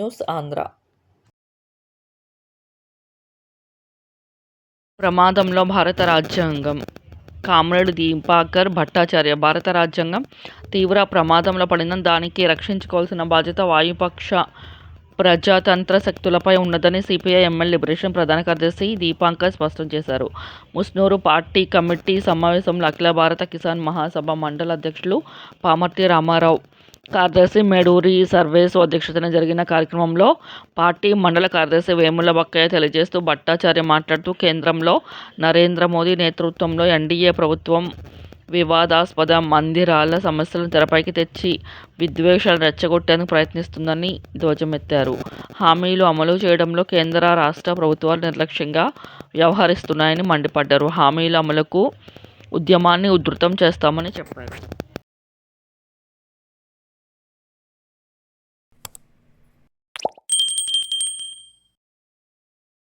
News Andhra ప్రమాదంలో భారత రాజ్యాంగం. కామ్రేడ్ దీపాకర్ భట్టాచార్య భారత రాజ్యాంగం తీవ్ర ప్రమాదంలో పడిన దానికి రక్షించుకోవాల్సిన బాధ్యత వాయుపక్ష ప్రజాతంత్ర శక్తులపై ఉన్నదని సిపిఐ ఎంఎల్ లిబరేషన్ ప్రధాన కార్యదర్శి దీపాంకర్ స్పష్టం చేశారు. ముస్నూరు పార్టీ కమిటీ సమావేశంలో అఖిల భారత కిసాన్ మహాసభ మండల అధ్యక్షులు పామర్తి రామారావు కార్యదర్శి మేడూరి సర్వేసు అధ్యక్షతన జరిగిన కార్యక్రమంలో పార్టీ మండల కార్యదర్శి వేముల బక్కయ్య తెలియజేస్తూ భట్టాచార్య మాట్లాడుతూ కేంద్రంలో నరేంద్ర మోదీ నేతృత్వంలో ఎన్డీఏ ప్రభుత్వం వివాదాస్పద మందిరాల సమస్యలను తెరపైకి తెచ్చి విద్వేషాలు రెచ్చగొట్టేందుకు ప్రయత్నిస్తుందని ధ్వజమెత్తారు. హామీలు అమలు చేయడంలో కేంద్ర రాష్ట్ర ప్రభుత్వాలు నిర్లక్ష్యంగా వ్యవహరిస్తున్నాయని మండిపడ్డారు. హామీల అమలుకు ఉద్యమాన్ని ఉధృతం చేస్తామని చెప్పారు.